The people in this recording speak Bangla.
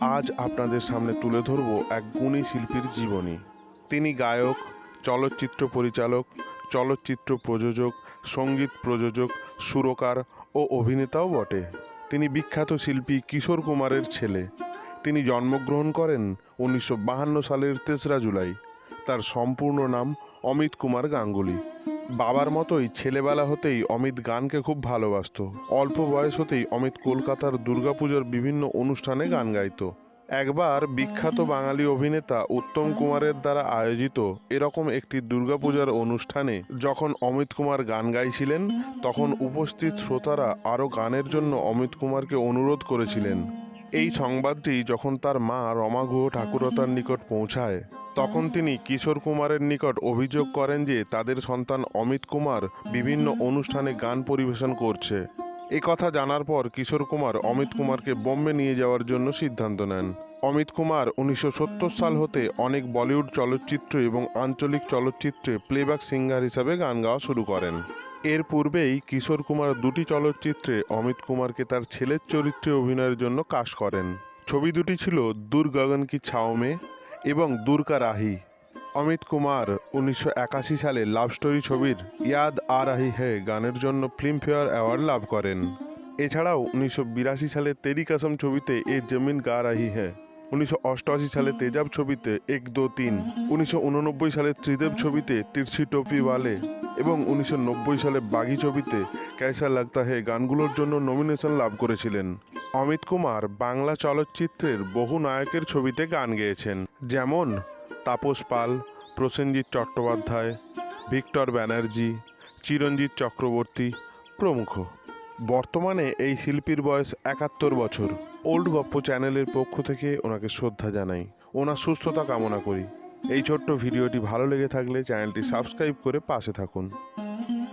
আজ আপনাদের সামনে তুলে ধরব এক গুণী শিল্পীর জীবনী। তিনি গায়ক, চলচ্চিত্র পরিচালক, চলচ্চিত্র প্রযোজক, সংগীত প্রযোজক, সুরকার ও অভিনেতাও বটে। তিনি বিখ্যাত শিল্পী কিশোর কুমারের ছেলে। তিনি জন্মগ্রহণ করেন উনিশশো সালের তেসরা জুলাই। তার সম্পূর্ণ নাম অমিত কুমার গাঙ্গুলি। বাবার মতোই ছেলেবেলা হতেই অমিত গানকে খুব ভালোবাসত। অল্প বয়স হতেই অমিত কলকাতার দুর্গাপুজোর বিভিন্ন অনুষ্ঠানে গান গাইত। একবার বিখ্যাত বাঙালি অভিনেতা উত্তম কুমারের দ্বারা আয়োজিত এরকম একটি দুর্গাপূজার অনুষ্ঠানে যখন অমিত কুমার গান গাইছিলেন, তখন উপস্থিত শ্রোতারা আরও গানের জন্য অমিত কুমারকে অনুরোধ করেছিলেন। এই সংবাদটি যখন তার মা রমা গুহ ঠাকুরতার নিকট পৌঁছায়, তখন তিনি কিশোর কুমারের নিকট অভিযোগ করেন যে তাদের সন্তান অমিত কুমার বিভিন্ন অনুষ্ঠানে গান পরিবেশন করছে। এ কথা জানার পর কিশোর কুমার অমিত কুমারকে বোম্বে নিয়ে যাওয়ার জন্য সিদ্ধান্ত নেন। অমিত কুমার উনিশশো সত্তর সাল হতে অনেক বলিউড চলচ্চিত্র এবং আঞ্চলিক চলচ্চিত্রে প্লেব্যাক সিঙ্গার হিসাবে গান গাওয়া শুরু করেন। এর পূর্বেই কিশোর কুমার দুটি চলচ্চিত্রে অমিত কুমারকে তার ছেলের চরিত্রে অভিনয়ের জন্য কাজ করেন। ছবি দুটি ছিল দূর গগন কি ছাও মে এবং দূরকা রাহি। অমিত কুমার উনিশশো একাশি সালে লাভ স্টোরি ছবির ইয়াদ আ রাহি হে গানের জন্য ফিল্মফেয়ার অ্যাওয়ার্ড লাভ করেন। এছাড়াও উনিশশো বিরাশি সালে তেরি কাসম ছবিতে এ জমিন গা রাহি হে। উনিশশো অষ্টআশি সালে তেজাব ছবিতে এক দো তিন, উনিশশো সালে ত্রিদেব ছবিতে তিরছি টোপি ওয়ালে এবং উনিশশো নব্বই সালে বাঘি ছবিতে ক্যাসা লাগতা হে গানগুলোর জন্য নমিনেশন লাভ করেছিলেন। অমিত কুমার বাংলা চলচ্চিত্রের বহু নায়কের ছবিতে গান গেয়েছেন, যেমন তাপস পাল, প্রসেনজিৎ চট্টোপাধ্যায়, ভিক্টর ব্যানার্জি, চিরঞ্জিত চক্রবর্তী প্রমুখ। বর্তমানে এই শিল্পীর বয়স একাত্তর বছর। ওল্ড গপ্প চ্যানেলের পক্ষ থেকে ওনাকে শ্রদ্ধা জানাই। ওনার সুস্থতা কামনা করি। এই ছোট্ট ভিডিওটি ভালো লেগে থাকলে চ্যানেলটি সাবস্ক্রাইব করে পাশে থাকুন।